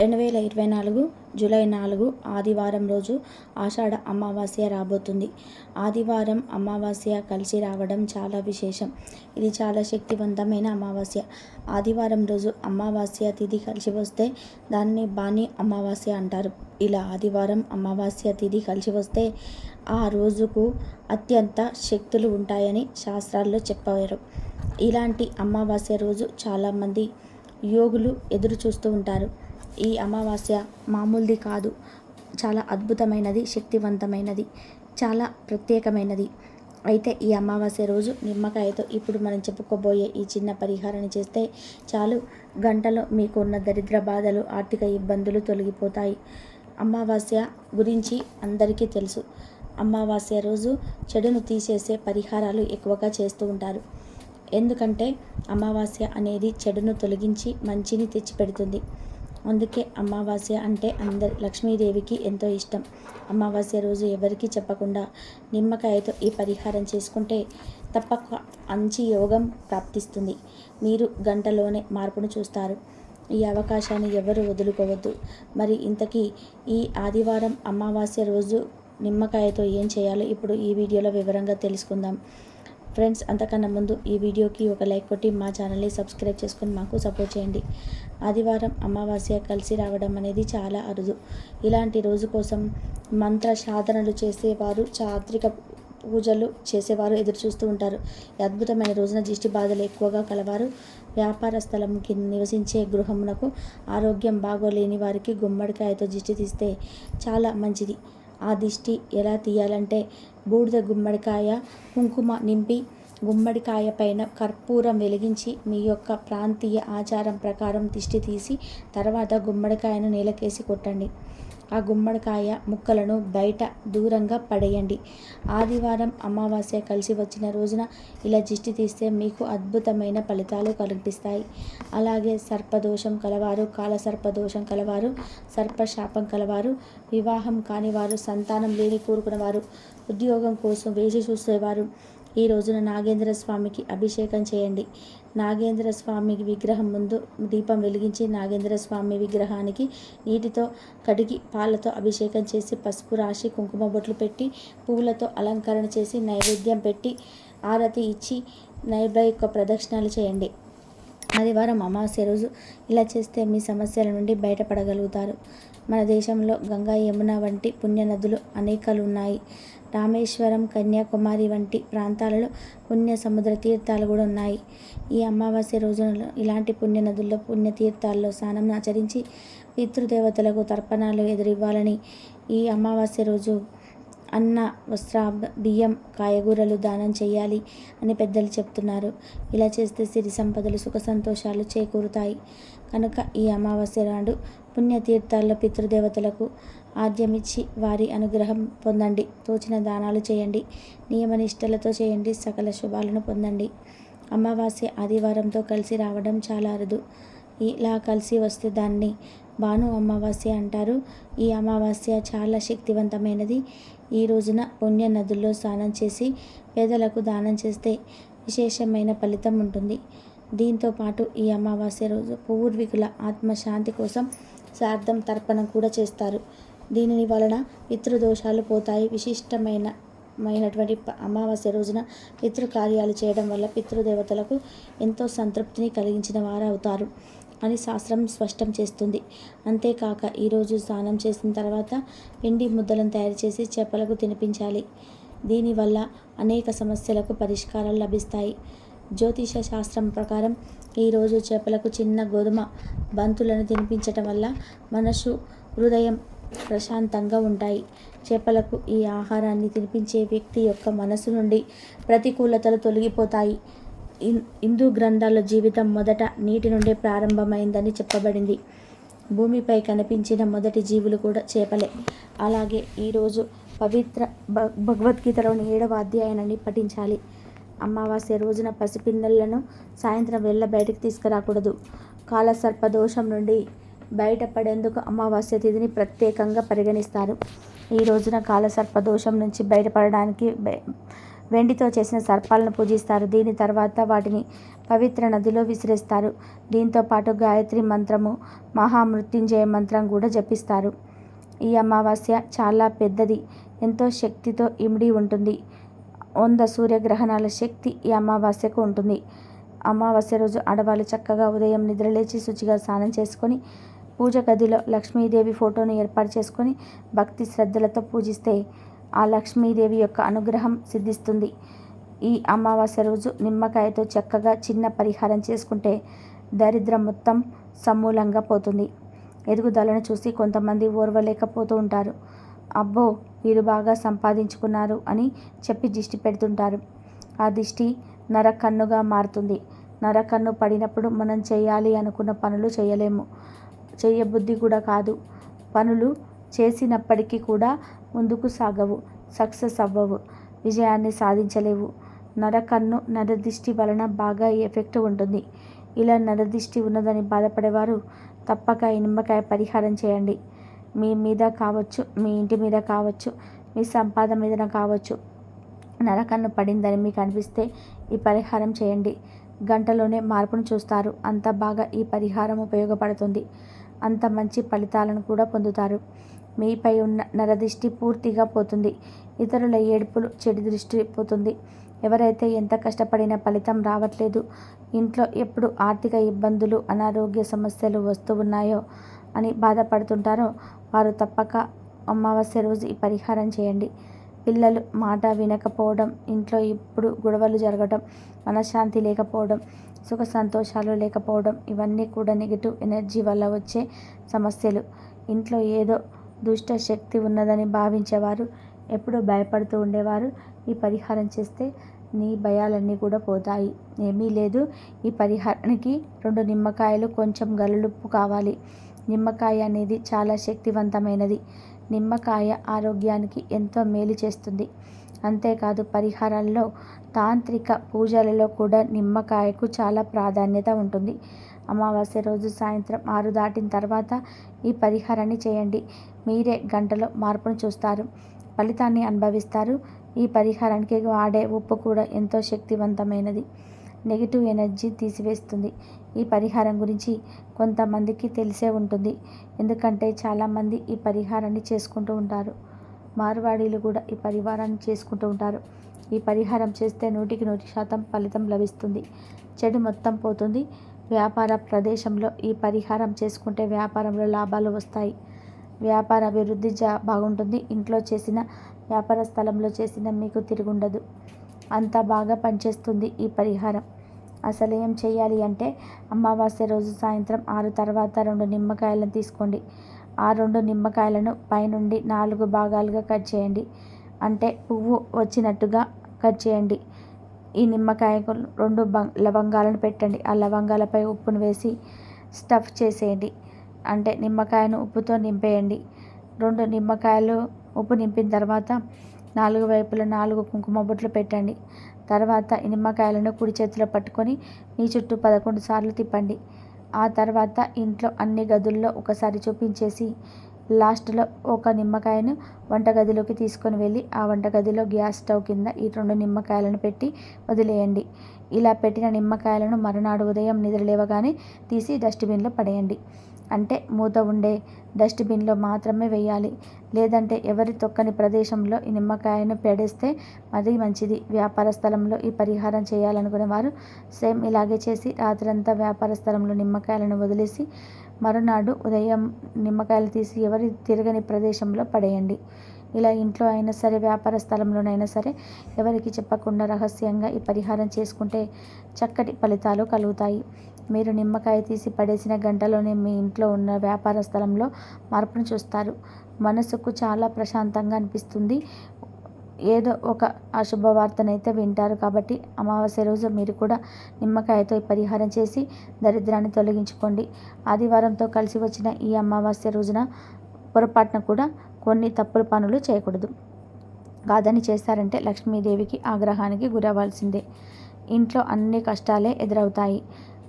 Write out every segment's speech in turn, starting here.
రెండు వేల ఇరవై నాలుగు జూలై నాలుగు ఆదివారం రోజు ఆషాఢ అమావాస్య రాబోతుంది. ఆదివారం అమావాస్య కలిసి రావడం చాలా విశేషం. ఇది చాలా శక్తివంతమైన అమావాస్య. ఆదివారం రోజు అమావాస్య తిథి కలిసి వస్తే దాన్ని బాణి అమావాస్య అంటారు. ఇలా ఆదివారం అమావాస్య తిథి కలిసి వస్తే ఆ రోజుకు అత్యంత శక్తులు ఉంటాయని శాస్త్రాల్లో చెప్పారు. ఇలాంటి అమావాస్య రోజు చాలామంది యోగులు ఎదురు చూస్తూ ఉంటారు. ఈ అమావాస్య మామూలుది కాదు. చాలా అద్భుతమైనది శక్తివంతమైనది చాలా ప్రత్యేకమైనది. అయితే ఈ అమావాస్య రోజు నిమ్మకాయతో ఇప్పుడు మనం చెప్పుకోబోయే ఈ చిన్న పరిహారాన్ని చేస్తే చాలు. గంటలో మీకున్న దరిద్ర బాధలు ఆర్థిక ఇబ్బందులు తొలగిపోతాయి. అమావాస్య గురించి అందరికీ తెలుసు. అమావాస్య రోజు చెడును తీసేసే పరిహారాలు ఎక్కువగా చేస్తూ ఉంటారు. ఎందుకంటే అమావాస్య అనేది చెడును తొలగించి మంచిని తెచ్చిపెడుతుంది. అందుకే అమావాస్య అంటే అందరి లక్ష్మీదేవికి ఎంతో ఇష్టం. అమావాస్య రోజు ఎవరికీ చెప్పకుండా నిమ్మకాయతో ఈ పరిహారం చేసుకుంటే తప్పక మంచి యోగం ప్రాప్తిస్తుంది. మీరు గంటలోనే మార్పును చూస్తారు. ఈ అవకాశాన్ని ఎవరు వదులుకోవద్దు. మరి ఇంతకీ ఈ ఆదివారం అమావాస్య రోజు నిమ్మకాయతో ఏం చేయాలో ఇప్పుడు ఈ వీడియోలో వివరంగా తెలుసుకుందాం. ఫ్రెండ్స్ అంతకన్నా ముందు ఈ వీడియోకి ఒక లైక్ కొట్టి మా ఛానల్ని సబ్స్క్రైబ్ చేసుకొని మాకు సపోర్ట్ చేయండి. ఆదివారం అమావాస్య కలిసి రావడం అనేది చాలా అరుదు. ఇలాంటి రోజు కోసం మంత్ర సాధనలు చేసేవారు చాత్రిక పూజలు చేసేవారు ఎదురు చూస్తూ ఉంటారు. ఈ అద్భుతమైన రోజున దిష్టి బాధలు ఎక్కువగా కలవారు. వ్యాపార స్థలం కింద నివసించే గృహమునకు ఆరోగ్యం బాగోలేని వారికి గుమ్మడికాయతో దిష్టి తీస్తే చాలా మంచిది. ఆ దిష్టి ఎలా తీయాలంటే బూడిద గుమ్మడికాయ కుంకుమ నింపి గుమ్మడికాయ పైన కర్పూరం వెలిగించి మీ యొక్క ప్రాంతీయ ఆచారం ప్రకారం దిష్టి తీసి తర్వాత గుమ్మడికాయను నేలకేసి కొట్టండి. ఆ గుమ్మడికాయ ముక్కలను బయట దూరంగా పడేయండి. ఆదివారం అమావాస్య కలిసి వచ్చిన రోజున ఇలా దిష్టి తీస్తే మీకు అద్భుతమైన ఫలితాలు కనిపిస్తాయి. అలాగే సర్పదోషం కలవారు కాల సర్పదోషం కలవారు సర్పశాపం కలవారు వివాహం కానివారు సంతానం లేని కోరుకున్నవారు ఉద్యోగం కోసం వేచి చూసేవారు. ఈ రోజున నాగేంద్ర స్వామికి అభిషేకం చేయండి. నాగేంద్ర స్వామి విగ్రహం ముందు దీపం వెలిగించి నాగేంద్ర స్వామి విగ్రహానికి నీటితో కడిగి పాలతో అభిషేకం చేసి పసుపు రాసి కుంకుమ బొట్లు పెట్టి పువ్వులతో అలంకరణ చేసి నైవేద్యం పెట్టి ఆరతి ఇచ్చి నైవేద్య ప్రదక్షిణాలు చేయండి. ఆదివారం అమావాస్య రోజు ఇలా చేస్తే మీ సమస్యల నుండి బయటపడగలుగుతారు. మన దేశంలో గంగా యమున వంటి పుణ్య నదులు ఉన్నాయి రామేశ్వరం కన్యాకుమారి వంటి ప్రాంతాలలో పుణ్య సముద్ర తీర్థాలు కూడా ఉన్నాయి. ఈ అమావాస్య రోజున ఇలాంటి పుణ్య నదుల్లో పుణ్య తీర్థాల్లో స్నానం ఆచరించి పితృదేవతలకు తర్పణాలు ఎదురివ్వాలని ఈ అమావాస్య రోజు అన్న వస్త్ర బియ్యం కాయగూరలు దానం చేయాలి అని పెద్దలు చెప్తున్నారు. ఇలా చేస్తే సిరి సంపదలు సుఖ సంతోషాలు చేకూరుతాయి. కనుక ఈ అమావాస్య నాడు పుణ్యతీర్థాల్లో పితృదేవతలకు ఆద్యమిచ్చి వారి అనుగ్రహం పొందండి. తోచిన దానాలు చేయండి. నియమనిష్టలతో చేయండి. సకల శుభాలను పొందండి. అమావాస్య ఆదివారంతో కలిసి రావడం చాలా అరుదు. ఇలా కలిసి వస్తే దాన్ని భాను అమావాస్య అంటారు. ఈ అమావాస్య చాలా శక్తివంతమైనది. ఈ రోజున పుణ్య నదుల్లో స్నానం చేసి పేదలకు దానం చేస్తే విశేషమైన ఫలితం ఉంటుంది. దీంతో పాటు ఈ అమావాస్య రోజు పూర్వీకుల ఆత్మశాంతి కోసం సార్థం తర్పణం కూడా చేస్తారు. దీనిని వలన పితృదోషాలు పోతాయి. విశిష్టమైన మైనటువంటి అమావాస్య రోజున పితృ కార్యాలు చేయడం వల్ల పితృదేవతలకు ఎంతో సంతృప్తిని కలిగించిన వారు అవుతారు అని శాస్త్రం స్పష్టం చేస్తుంది. అంతేకాక ఈరోజు స్నానం చేసిన తర్వాత పిండి ముద్దలను తయారు చేసి చేపలకు తినిపించాలి. దీనివల్ల అనేక సమస్యలకు పరిష్కారాలు లభిస్తాయి. జ్యోతిష శాస్త్రం ప్రకారం ఈరోజు చేపలకు చిన్న గోధుమ బంతులను తినిపించటం వల్ల మనసు హృదయం ప్రశాంతంగా ఉంటాయి. చేపలకు ఈ ఆహారాన్ని తినిపించే వ్యక్తి యొక్క మనసు నుండి ప్రతికూలతలు తొలగిపోతాయి. హిందూ గ్రంథాల్లో జీవితం మొదట నీటి నుండే ప్రారంభమైందని చెప్పబడింది. భూమిపై కనిపించిన మొదటి జీవులు కూడా చేపలే. అలాగే ఈరోజు పవిత్ర భగవద్గీతలోని ఏడవ అధ్యాయాన్ని పఠించాలి. అమావాస్య రోజున పసిపిల్లలను సాయంత్రం వెళ్ళ బయటకు తీసుకురాకూడదు. కాలసర్ప దోషం నుండి బయటపడేందుకు అమావాస్య తిథిని ప్రత్యేకంగా పరిగణిస్తారు. ఈ రోజున కాలసర్పదోషం నుంచి బయటపడడానికి వెండితో చేసిన సర్పాలను పూజిస్తారు. దీని తర్వాత వాటిని పవిత్ర నదిలో విసిరేస్తారు. దీంతో పాటు గాయత్రి మంత్రము మహామృత్యుంజయ మంత్రం కూడా జపిస్తారు. ఈ అమావాస్య చాలా పెద్దది. ఎంతో శక్తితో ఇమిడి ఉంటుంది. వంద సూర్యగ్రహణాల శక్తి ఈ అమావాస్యకు ఉంటుంది. అమావాస్య రోజు ఆడవాళ్ళు చక్కగా ఉదయం నిద్రలేచి శుచిగా స్నానం చేసుకొని పూజ గదిలో లక్ష్మీదేవి ఫోటోను ఏర్పాటు చేసుకొని భక్తి శ్రద్ధలతో పూజిస్తే ఆ లక్ష్మీదేవి యొక్క అనుగ్రహం సిద్ధిస్తుంది. ఈ అమావాస్య రోజు నిమ్మకాయతో చక్కగా చిన్న పరిహారం చేసుకుంటే దరిద్రం మొత్తం సమూలంగా పోతుంది. ఎదుగుదలను చూసి కొంతమంది ఓర్వలేకపోతూ ఉంటారు. అబ్బో వీరు బాగా సంపాదించుకున్నారు అని చెప్పి దిష్టి పెడుతుంటారు. ఆ దిష్టి నరకన్నుగా మారుతుంది. నరకన్ను పడినప్పుడు మనం చేయాలి అనుకున్న పనులు చేయలేము. చేయబుద్ధి కూడా కాదు. పనులు చేసినప్పటికీ కూడా ముందుకు సాగవు సక్సెస్ అవ్వవు విజయాన్ని సాధించలేవు. నరకన్ను నరదిష్టి వలన బాగా ఎఫెక్ట్ ఉంటుంది. ఇలా నరదిష్టి ఉన్నదని బాధపడేవారు తప్పక నిమ్మకాయ పరిహారం చేయండి. మీ మీద కావచ్చు మీ ఇంటి మీద కావచ్చు మీ సంపాదన మీద కావచ్చు. నరకన్ను పడిందని మీకు అనిపిస్తే ఈ పరిహారం చేయండి. గంటలోనే మార్పును చూస్తారు. అంత బాగా ఈ పరిహారం ఉపయోగపడుతుంది. అంత మంచి ఫలితాలను కూడా పొందుతారు. మీపై ఉన్న నరదృష్టి పూర్తిగా పోతుంది. ఇతరుల ఏడుపులు చెడు దృష్టి పోతుంది. ఎవరైతే ఎంత కష్టపడినా ఫలితం రావట్లేదు ఇంట్లో ఎప్పుడు ఆర్థిక ఇబ్బందులు అనారోగ్య సమస్యలు వస్తూ ఉన్నాయో అని బాధపడుతుంటారో వారు తప్పక అమావాస్య రోజు ఈ పరిహారం చేయండి. పిల్లలు మాట వినకపోవడం ఇంట్లో ఇప్పుడు గొడవలు జరగడం మనశ్శాంతి లేకపోవడం సుఖ సంతోషాలు లేకపోవడం ఇవన్నీ కూడా నెగిటివ్ ఎనర్జీ వల్ల వచ్చే సమస్యలు. ఇంట్లో ఏదో దుష్ట శక్తి ఉన్నదని భావించేవారు ఎప్పుడూ భయపడుతూ ఉండేవారు. ఈ పరిహారం చేస్తే నీ భయాలన్నీ కూడా పోతాయి. ఏమీ లేదు. ఈ పరిహారానికి రెండు నిమ్మకాయలు కొంచెం గల్లుప్పు కావాలి. నిమ్మకాయ అనేది చాలా శక్తివంతమైనది. నిమ్మకాయ ఆరోగ్యానికి ఎంతో మేలు చేస్తుంది. అంతేకాదు పరిహారాల్లో తాంత్రిక పూజలలో కూడా నిమ్మకాయకు చాలా ప్రాధాన్యత ఉంటుంది. అమావాస్య రోజు సాయంత్రం ఆరు దాటిన తర్వాత ఈ పరిహారాన్ని చేయండి. మీరే గంటలో మార్పును చూస్తారు. ఫలితాన్ని అనుభవిస్తారు. ఈ పరిహారానికి వాడే ఉప్పు కూడా ఎంతో శక్తివంతమైనది. నెగిటివ్ ఎనర్జీ తీసివేస్తుంది. ఈ పరిహారం గురించి కొంతమందికి తెలిసే ఉంటుంది. ఎందుకంటే చాలామంది ఈ పరిహారాన్ని చేసుకుంటూ ఉంటారు. మార్వాడీలు కూడా ఈ పరిహారాన్ని చేసుకుంటూ ఉంటారు. ఈ పరిహారం చేస్తే నూటికి నూటి శాతం ఫలితం లభిస్తుంది. చెడు మొత్తం పోతుంది. వ్యాపార ప్రదేశంలో ఈ పరిహారం చేసుకుంటే వ్యాపారంలో లాభాలు వస్తాయి. వ్యాపార అభివృద్ధి జా బాగుంటుంది. ఇంట్లో చేసిన వ్యాపార స్థలంలో చేసిన మీకు తిరుగుండదు. అంత బాగా పనిచేస్తుంది ఈ పరిహారం. అసలు ఏం చేయాలి అంటే అమావాస్య రోజు సాయంత్రం ఆరు తర్వాత రెండు నిమ్మకాయలను తీసుకోండి. ఆ రెండు నిమ్మకాయలను పైనుండి నాలుగు భాగాలుగా కట్ చేయండి. అంటే పువ్వు వచ్చినట్టుగా కట్ చేయండి. ఈ నిమ్మకాయకు రెండు లవంగాలను పెట్టండి. ఆ లవంగాలపై ఉప్పును వేసి స్టఫ్ చేసేయండి. అంటే నిమ్మకాయను ఉప్పుతో నింపేయండి. రెండు నిమ్మకాయలు ఉప్పు నింపిన తర్వాత నాలుగు వైపుల నాలుగు కుంకుమ బొట్లు పెట్టండి. తర్వాత ఈ నిమ్మకాయలను కుడి చేతిలో పట్టుకొని మీ చుట్టూ పదకొండు సార్లు తిప్పండి. ఆ తర్వాత ఇంట్లో అన్ని గదుల్లో ఒకసారి చూపించేసి లాస్ట్లో ఒక నిమ్మకాయను వంటగదిలోకి తీసుకొని వెళ్ళి ఆ వంటగదిలో గ్యాస్ స్టవ్ కింద ఈ రెండు నిమ్మకాయలను పెట్టి వదిలేయండి. ఇలా పెట్టిన నిమ్మకాయలను మరునాడు ఉదయం నిద్రలేవగానే తీసి డస్ట్బిన్లో పడేయండి. అంటే మూత ఉండే డస్ట్బిన్లో మాత్రమే వేయాలి. లేదంటే ఎవరి తొక్కని ప్రదేశంలో ఈ నిమ్మకాయను పెడేస్తే మరీ మంచిది. వ్యాపార స్థలంలో ఈ పరిహారం చేయాలనుకునే వారు సేమ్ ఇలాగే చేసి రాత్రంతా వ్యాపార స్థలంలో నిమ్మకాయలను వదిలేసి మరునాడు ఉదయం నిమ్మకాయలు తీసి ఎవరి తిరగని ప్రదేశంలో పడేయండి. ఇలా ఇంట్లో అయినా సరే వ్యాపార స్థలంలోనైనా సరే ఎవరికి చెప్పకుండా రహస్యంగా ఈ పరిహారం చేసుకుంటే చక్కటి ఫలితాలు కలుగుతాయి. మీరు నిమ్మకాయ తీసి పడేసిన గంటలోనే మీ ఇంట్లో ఉన్న వ్యాపార స్థలంలో మార్పును చూస్తారు. మనసుకు చాలా ప్రశాంతంగా అనిపిస్తుంది. ఏదో ఒక అశుభవార్తనైతే వింటారు కాబట్టి అమావాస్య రోజు మీరు కూడా నిమ్మకాయతో పరిహారం చేసి దరిద్రాన్ని తొలగించుకోండి. ఆదివారంతో కలిసి వచ్చిన ఈ అమావాస్య రోజున పొరపాటున కూడా కొన్ని తప్పులు పనులు చేయకూడదు. కాదని చేస్తారంటే లక్ష్మీదేవికి ఆగ్రహానికి గురవ్వాల్సిందే. ఇంట్లో అన్ని కష్టాలే ఎదురవుతాయి.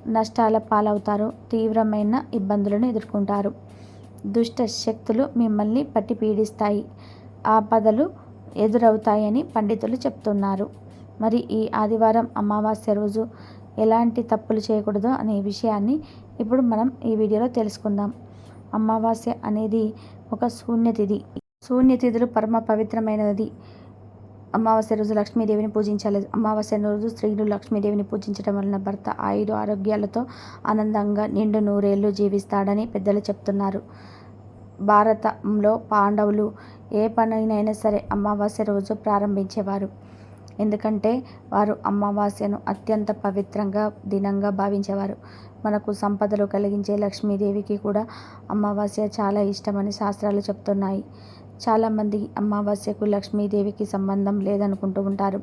నష్టాల పాలవుతారు. తీవ్రమైన ఇబ్బందులను ఎదుర్కొంటారు. దుష్ట శక్తులు మిమ్మల్ని పట్టి పీడిస్తాయి. ఆపదలు ఎదురవుతాయని పండితులు చెప్తున్నారు. మరి ఈ ఆదివారం అమావాస్య రోజు ఎలాంటి తప్పులు చేయకూడదు అనే విషయాన్ని ఇప్పుడు మనం ఈ వీడియోలో తెలుసుకుందాం. అమావాస్య అనేది ఒక శూన్యతిథి. శూన్యతిథులు పరమ పవిత్రమైనది. అమావాస్య రోజు లక్ష్మీదేవిని పూజించాలి అమావాస్య రోజు స్త్రీలు లక్ష్మీదేవిని పూజించడం వలన భర్త ఆయుడు ఆరోగ్యాలతో ఆనందంగా నిండు నూరేళ్ళు జీవిస్తాడని పెద్దలు చెప్తున్నారు. భారతంలో పాండవులు ఏ పనినైనా సరే అమావాస్య రోజు ప్రారంభించేవారు. ఎందుకంటే వారు అమావాస్యను అత్యంత పవిత్రంగా దినంగా భావించేవారు. మనకు సంపదలు కలిగించే లక్ష్మీదేవికి కూడా అమావాస్య చాలా ఇష్టమని శాస్త్రాలు చెప్తున్నాయి. చాలామంది అమావాస్యకు లక్ష్మీదేవికి సంబంధం లేదనుకుంటూ ఉంటారు.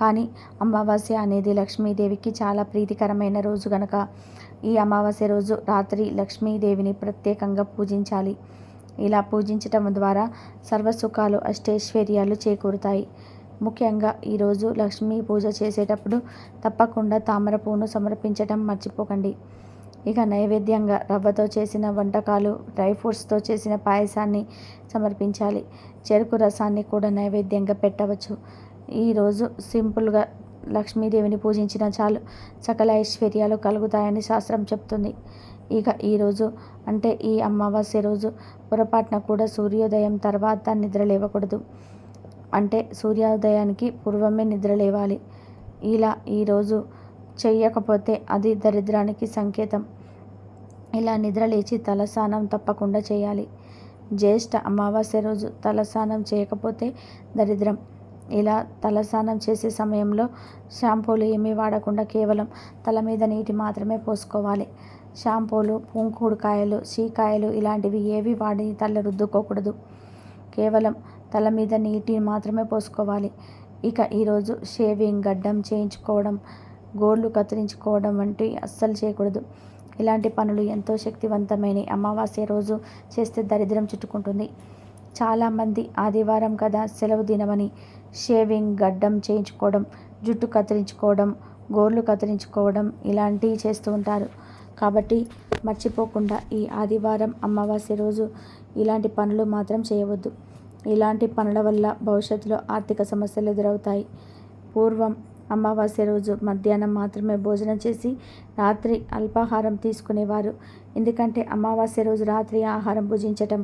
కానీ అమావాస్య అనేది లక్ష్మీదేవికి చాలా ప్రీతికరమైన రోజు గనక. ఈ అమావాస్య రోజు రాత్రి లక్ష్మీదేవిని ప్రత్యేకంగా పూజించాలి. ఇలా పూజించటం ద్వారా సర్వసుఖాలు అష్టైశ్వర్యాలు చేకూరుతాయి. ముఖ్యంగా ఈరోజు లక్ష్మీ పూజ చేసేటప్పుడు తప్పకుండా తామర పువ్వును సమర్పించటం మర్చిపోకండి. ఇక నైవేద్యంగా రవ్వతో చేసిన వంటకాలు డ్రై ఫ్రూట్స్తో చేసిన పాయసాన్ని సమర్పించాలి. చెరుకు రసాన్ని కూడా నైవేద్యంగా పెట్టవచ్చు. ఈరోజు సింపుల్గా లక్ష్మీదేవిని పూజించిన చాలు. సకల ఐశ్వర్యాలు కలుగుతాయని శాస్త్రం చెప్తుంది. ఇక ఈరోజు అంటే ఈ అమావాస్య రోజు పొరపాటున కూడా సూర్యోదయం తర్వాత నిద్ర లేవకూడదు. అంటే సూర్యోదయానికి పూర్వమే నిద్ర లేవాలి. ఇలా ఈరోజు చెయ్యకపోతే అది దరిద్రానికి సంకేతం. ఇలా నిద్ర లేచి తలస్నానం తప్పకుండా చేయాలి. జ్యేష్ఠ అమావాస్య రోజు తలస్నానం చేయకపోతే దరిద్రం. ఇలా తలస్నానం చేసే సమయంలో షాంపూలు ఏమీ వాడకుండా కేవలం తల మీద నీటి మాత్రమే పోసుకోవాలి. షాంపూలు పుంకుడుకాయలు చీకాయలు ఇలాంటివి ఏవి వాడి తల రుద్దుకోకూడదు. కేవలం తల మీద నీటి మాత్రమే పోసుకోవాలి. ఇక ఈరోజు షేవింగ్ గడ్డం చేయించుకోవడం గోర్లు కత్తిరించుకోవడం వంటివి అస్సలు చేయకూడదు. ఇలాంటి పనులు ఎంతో శక్తివంతమైన అమావాస్య రోజు చేస్తే దరిద్రం చుట్టుకుంటుంది. చాలామంది ఆదివారం కదా సెలవు దినమని షేవింగ్ గడ్డం చేయించుకోవడం జుట్టు కత్తిరించుకోవడం గోర్లు కత్తిరించుకోవడం ఇలాంటివి చేస్తూ ఉంటారు. కాబట్టి మర్చిపోకుండా ఈ ఆదివారం అమావాస్య రోజు ఇలాంటి పనులు మాత్రం చేయవద్దు. ఇలాంటి పనుల వల్ల భవిష్యత్తులో ఆర్థిక సమస్యలు ఎదురవుతాయి. పూర్వం అమావాస్య రోజు మధ్యాహ్నం మాత్రమే భోజనం చేసి రాత్రి అల్పాహారం తీసుకునేవారు. ఎందుకంటే అమావాస్య రోజు రాత్రి ఆహారం భుజించటం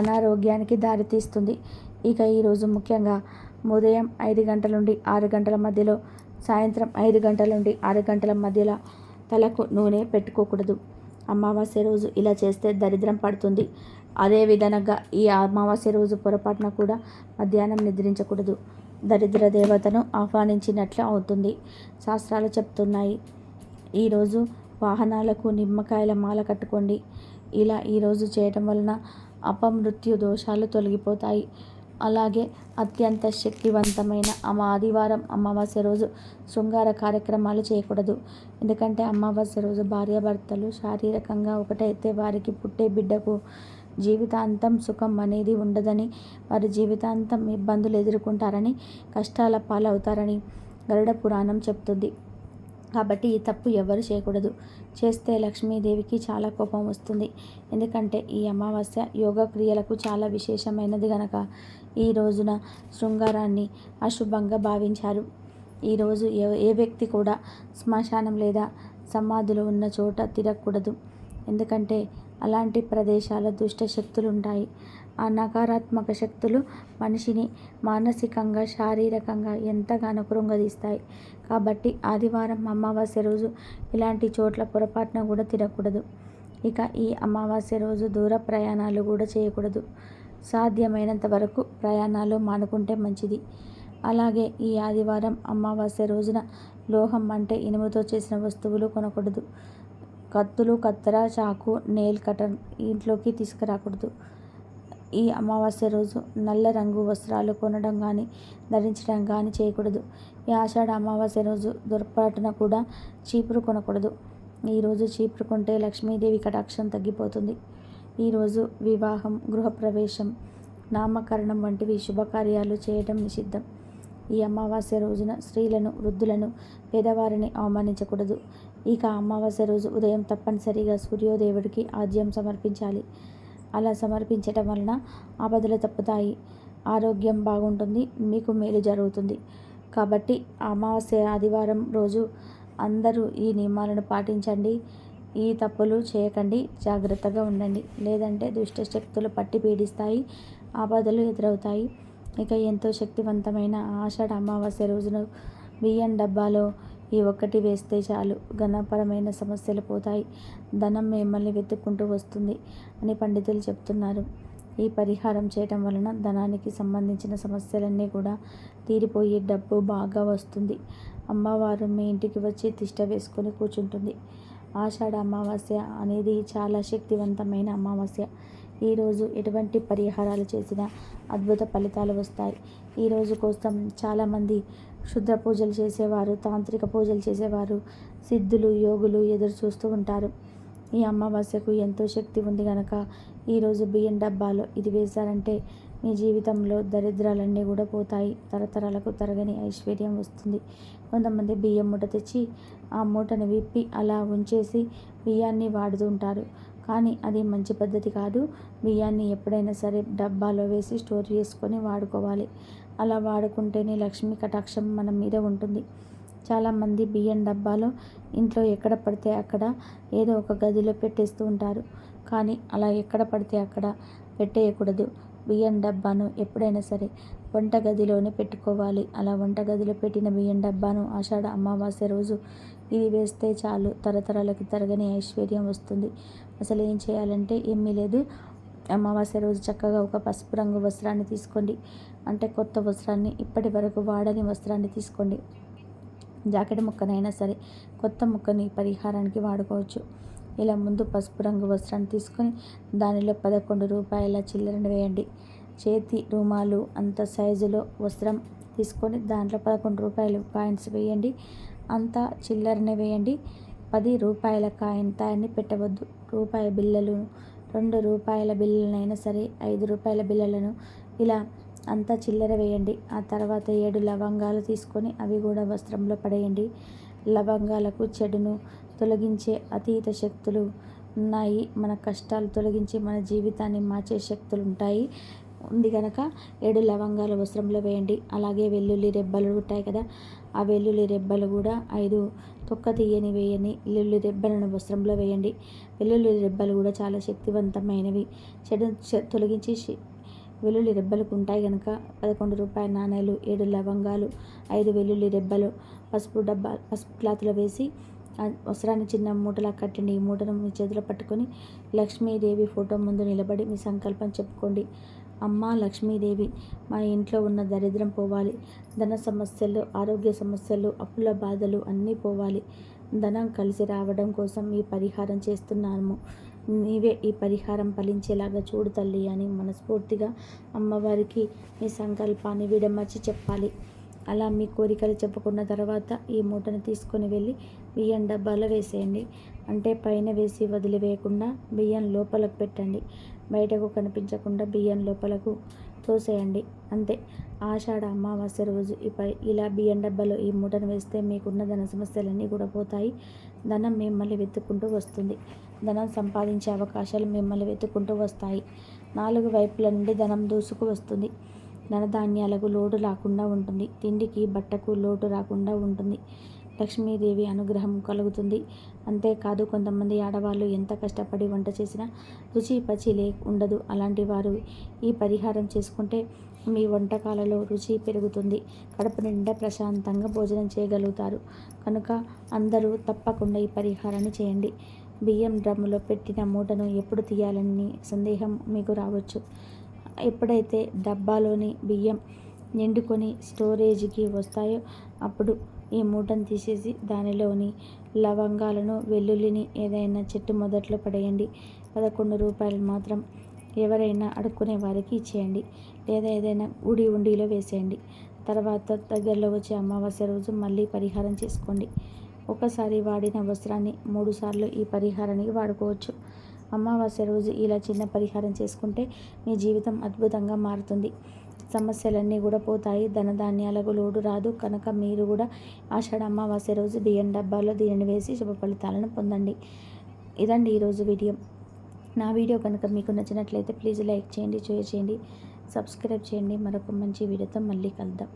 అనారోగ్యానికి దారితీస్తుంది ఇక ఈరోజు ముఖ్యంగా ఉదయం ఐదు గంటల నుండి ఆరు గంటల మధ్యలో సాయంత్రం ఐదు గంటల నుండి ఆరు గంటల మధ్యలో తలకు నూనె పెట్టుకోకూడదు. అమావాస్య రోజు ఇలా చేస్తే దరిద్రం పడుతుంది. అదే విధంగా ఈ అమావాస్య రోజు పొరపాటున కూడా మధ్యాహ్నం నిద్రించకూడదు. దరిద్ర దేవతను ఆహ్వానించినట్లు అవుతుంది. శాస్త్రాలు చెప్తున్నాయి. ఈరోజు వాహనాలకు నిమ్మకాయల మాల కట్టుకోండి. ఇలా ఈరోజు చేయటం వలన అపమృత్యు దోషాలు తొలగిపోతాయి. అలాగే అత్యంత శక్తివంతమైన అమ్మ ఆదివారం అమావాస్య రోజు శృంగార కార్యక్రమాలు చేయకూడదు. ఎందుకంటే అమావాస్య రోజు భార్యాభర్తలు శారీరకంగా ఒకటైతే వారికి పుట్టే బిడ్డకు జీవితాంతం సుఖం అనేది ఉండదని వారి జీవితాంతం ఇబ్బందులు ఎదుర్కొంటారని కష్టాల పాలవుతారని గరుడ పురాణం చెప్తుంది. కాబట్టి ఈ తప్పు ఎవరు చేయకూడదు. చేస్తే లక్ష్మీదేవికి చాలా కోపం వస్తుంది. ఎందుకంటే ఈ అమావాస్య యోగ క్రియలకు చాలా విశేషమైనది గనక. ఈ రోజున శృంగారాన్ని అశుభంగా భావించారు. ఈరోజు ఏ ఏ వ్యక్తి కూడా శ్మశానం లేదా సమాధులు ఉన్న చోట తిరగకూడదు. ఎందుకంటే అలాంటి ప్రదేశాల దుష్ట శక్తులు ఉంటాయి ఆ నకారాత్మక శక్తులు మనిషిని మానసికంగా శారీరకంగా ఎంతగానో కృంగదీస్తాయి. కాబట్టి ఆదివారం అమావాస్య రోజు ఇలాంటి చోట్ల పొరపాటున కూడా తిరగకూడదు ఇక ఈ అమావాస్య రోజు దూర ప్రయాణాలు కూడా చేయకూడదు. సాధ్యమైనంత వరకు ప్రయాణాలు మానుకుంటే మంచిది. అలాగే ఈ ఆదివారం అమావాస్య రోజున లోహం అంటే ఇనుముతో చేసిన వస్తువులు కొనకూడదు. కత్తులు కత్తెర చాకు నెయిల్ కటర్ ఇంట్లోకి తీసుకురాకూడదు. ఈ అమావాస్య రోజు నల్ల రంగు వస్త్రాలు కొనడం కానీ ధరించడం కానీ చేయకూడదు. ఈ ఆషాఢ అమావాస్య రోజు దొరపాటున కూడా చీపురు కొనకూడదు. ఈరోజు చీపురు కొంటే లక్ష్మీదేవి కటాక్షం తగ్గిపోతుంది. ఈరోజు వివాహం గృహప్రవేశం నామకరణం వంటివి శుభకార్యాలు చేయడం నిషిద్ధం. ఈ అమావాస్య రోజున స్త్రీలను వృద్ధులను పేదవారిని అవమానించకూడదు. ఇక అమావాస్య రోజు ఉదయం తప్పనిసరిగా సూర్యోదేవుడికి ఆద్యం సమర్పించాలి. అలా సమర్పించటం వలన ఆపదలు తప్పుతాయి. ఆరోగ్యం బాగుంటుంది. మీకు మేలు జరుగుతుంది. కాబట్టి అమావాస్య ఆదివారం రోజు అందరూ ఈ నియమాలను పాటించండి. ఈ తప్పులు చేయకండి. జాగ్రత్తగా ఉండండి. లేదంటే దుష్ట శక్తులు పట్టి పీడిస్తాయి. ఆపదలు ఎదురవుతాయి. ఇక ఎంతో శక్తివంతమైన ఆషాఢ అమావాస్య రోజున బియ్యం డబ్బాలో ఈ ఒక్కటి వేస్తే చాలు. ఘనపరమైన సమస్యలు పోతాయి. ధనం మిమ్మల్ని వెతుక్కుంటూ వస్తుంది అని పండితులు చెప్తున్నారు. ఈ పరిహారం చేయటం వలన ధనానికి సంబంధించిన సమస్యలన్నీ కూడా తీరిపోయి డబ్బు బాగా వస్తుంది. అమ్మవారు మీ ఇంటికి వచ్చి తిష్ట వేసుకొని కూర్చుంటుంది. ఆషాఢ అమావాస్య అనేది చాలా శక్తివంతమైన అమావాస్య. ఈరోజు ఎటువంటి పరిహారాలు చేసినా అద్భుత ఫలితాలు వస్తాయి. ఈరోజు కోసం చాలామంది క్షుద్ర పూజలు చేసేవారు తాంత్రిక పూజలు చేసేవారు సిద్ధులు యోగులు ఎదురు చూస్తూ ఉంటారు. ఈ అమావాస్యకు ఎంతో శక్తి ఉంది కనుక ఈరోజు బియ్యం డబ్బాలో ఇది వేశారంటే మీ జీవితంలో దరిద్రాలన్నీ కూడా పోతాయి. తరతరాలకు తరగని ఐశ్వర్యం వస్తుంది. కొంతమంది బియ్యం మూట తెచ్చి ఆ మూటను విప్పి అలా ఉంచేసి బియ్యాన్ని వాడుతూ ఉంటారు. కానీ అది మంచి పద్ధతి కాదు. బియ్యాన్ని ఎప్పుడైనా సరే డబ్బాలో వేసి స్టోర్ చేసుకొని వాడుకోవాలి. అలా వాడుకుంటేనే లక్ష్మీ కటాక్షం మన మీద ఉంటుంది. చాలామంది బియ్యం డబ్బాలో ఇంట్లో ఎక్కడ పడితే అక్కడ ఏదో ఒక గదిలో పెట్టేస్తూ ఉంటారు. కానీ అలా ఎక్కడ పడితే అక్కడ పెట్టేయకూడదు. బియ్యం డబ్బాను ఎప్పుడైనా సరే వంట గదిలోనే పెట్టుకోవాలి. అలా వంట గదిలో పెట్టిన బియ్యం డబ్బాను ఆషాఢ అమావాస్య రోజు ఇది వేస్తే చాలు. తరతరాలకు తరగని ఐశ్వర్యం వస్తుంది. అసలు ఏం చేయాలంటే ఏమీ లేదు. అమావాస్య రోజు చక్కగా ఒక పసుపు రంగు వస్త్రాన్ని తీసుకోండి. అంటే కొత్త వస్త్రాన్ని ఇప్పటి వరకు వాడని వస్త్రాన్ని తీసుకోండి. జాకెట్ ముక్కనైనా సరే కొత్త ముక్కని పరిహారానికి వాడుకోవచ్చు. ఇలా ముందు పసుపు రంగు వస్త్రాన్ని తీసుకొని దానిలో పదకొండు రూపాయల చిల్లరను వేయండి. చేతి రుమాలు అంత సైజులో వస్త్రం తీసుకొని దాంట్లో పదకొండు రూపాయలు కాయిన్స్ వేయండి. అంత చిల్లరనే వేయండి. పది రూపాయల కాయిన్ తాయన్ని పెట్టవద్దు. రూపాయి బిళ్ళలు రెండు రూపాయల బిళ్ళలైనా సరే ఐదు రూపాయల బిళ్ళలను ఇలా అంతా చిల్లర వేయండి. ఆ తర్వాత ఏడు లవంగాలు తీసుకొని అవి కూడా వస్త్రంలో పడేయండి. లవంగాలకు చెడును తొలగించే అతీత శక్తులు ఉన్నాయి. మన కష్టాలు తొలగించి మన జీవితాన్ని మార్చే శక్తులు ఉంటాయి. ఉంది కనుక ఏడు లవంగాలు వస్త్రంలో వేయండి. అలాగే వెల్లుల్లి రెబ్బలు ఉంటాయి కదా ఆ వెల్లుల్లి రెబ్బలు కూడా ఐదు తొక్క తీయని వేయని వెల్లుల్లి రెబ్బలను వస్త్రంలో వేయండి. వెల్లుల్లి రెబ్బలు కూడా చాలా శక్తివంతమైనవి. చెడు తొలగించి వెల్లుల్లి రెబ్బలకు ఉంటాయి కనుక పదకొండు రూపాయల నాణేలు ఏడు లవంగాలు ఐదు వెల్లుల్లి రెబ్బలు పసుపు డబ్బా పసుపు క్లాత్లో వేసి వస్త్రాన్ని చిన్న మూటలా కట్టండి ఈ మూటను మీ చేతిలో పట్టుకొని లక్ష్మీదేవి ఫోటో ముందు నిలబడి మీ సంకల్పం చెప్పుకోండి. అమ్మ లక్ష్మీదేవి మా ఇంట్లో ఉన్న దరిద్రం పోవాలి. ధన సమస్యలు ఆరోగ్య సమస్యలు అప్పుల బాధలు అన్నీ పోవాలి. ధనం కలిసి రావడం కోసం ఈ పరిహారం చేస్తున్నాము. నీవే ఈ పరిహారం ఫలించేలాగా చూడు తల్లి అని మనస్ఫూర్తిగా అమ్మవారికి మీ సంకల్పాన్ని విడమర్చి చెప్పాలి. అలా మీ కోరికలు చెప్పుకున్న తర్వాత ఈ మూటను తీసుకొని వెళ్ళి బియ్యం డబ్బాలో వేసేయండి. అంటే పైన వేసి వదిలివేయకుండా బియ్యం లోపలకు పెట్టండి. బయటకు కనిపించకుండా బియ్యం లోపలకు తోసేయండి. అంతే. ఆషాఢ అమావాస్య రోజు. ఇపై ఇలా బియ్యం డబ్బాలో ఈ మూటను వేస్తే మీకున్న ధన సమస్యలన్నీ కూడా పోతాయి. ధనం మిమ్మల్ని వెతుక్కుంటూ వస్తుంది. ధనం సంపాదించే అవకాశాలు మిమ్మల్ని వెతుక్కుంటూ వస్తాయి. నాలుగు వైపుల నుండి ధనం దూసుకు వస్తుంది. ధనధాన్యాలకు లోటు రాకుండా ఉంటుంది. తిండికి బట్టకు లోటు రాకుండా ఉంటుంది. లక్ష్మీదేవి అనుగ్రహం కలుగుతుంది. అంతేకాదు కొంతమంది ఆడవాళ్ళు ఎంత కష్టపడి వంట చేసినా రుచి పచి లే ఉండదు. అలాంటి వారు ఈ పరిహారం చేసుకుంటే మీ వంటకాలలో రుచి పెరుగుతుంది. కడుపు నిండా ప్రశాంతంగా భోజనం చేయగలుగుతారు. కనుక అందరూ తప్పకుండా ఈ పరిహారాన్ని చేయండి. బియ్యం డ్రమ్ములో పెట్టిన మూటను ఎప్పుడు తీయాలని సందేహం మీకు రావచ్చు. ఎప్పుడైతే డబ్బాలోని బియ్యం నిండుకొని స్టోరేజీకి వస్తాయో అప్పుడు ఈ మూటను తీసేసి దానిలోని లవంగాలను వెల్లుల్లిని ఏదైనా చెట్టు మొదట్లో పడేయండి. పదకొండు రూపాయలు మాత్రం ఎవరైనా అడుక్కునే వారికి ఇచ్చేయండి. లేదా ఏదైనా ఉడి ఉండిలో వేసేయండి. తర్వాత దగ్గరలో వచ్చే అమావాస్య రోజు మళ్ళీ పరిహారం చేసుకోండి. ఒకసారి వాడిన వస్త్రాన్ని మూడుసార్లు ఈ పరిహారానికి వాడుకోవచ్చు. అమావాస్య రోజు ఇలా చిన్న పరిహారం చేసుకుంటే మీ జీవితం అద్భుతంగా మారుతుంది. సమస్యలన్నీ కూడా పోతాయి. ధనధాన్యాలకు లోటు రాదు. కనుక మీరు కూడా ఆషాఢ అమావాస్య రోజు బియ్యం డబ్బాలో దీనిని వేసి శుభ ఫలితాలను పొందండి. ఇదండి ఈరోజు వీడియో. నా వీడియో కనుక మీకు నచ్చినట్లయితే ప్లీజ్ లైక్ చేయండి షేర్ చేయండి సబ్స్క్రైబ్ చేయండి. మరొక మంచి వీడియోతో మళ్ళీ కలుద్దాం.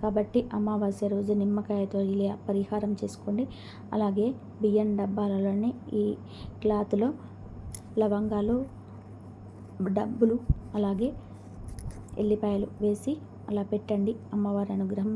కాబట్టి అమావాస్య రోజు నిమ్మకాయతో ఇలా పరిహారం చేసుకోండి. అలాగే బియ్యం డబ్బాలలోనే ఈ క్లాత్లో లవంగాలు డబ్బులు అలాగే ఎల్లిపాయలు వేసి అలా పెట్టండి. అమ్మవారి అనుగ్రహం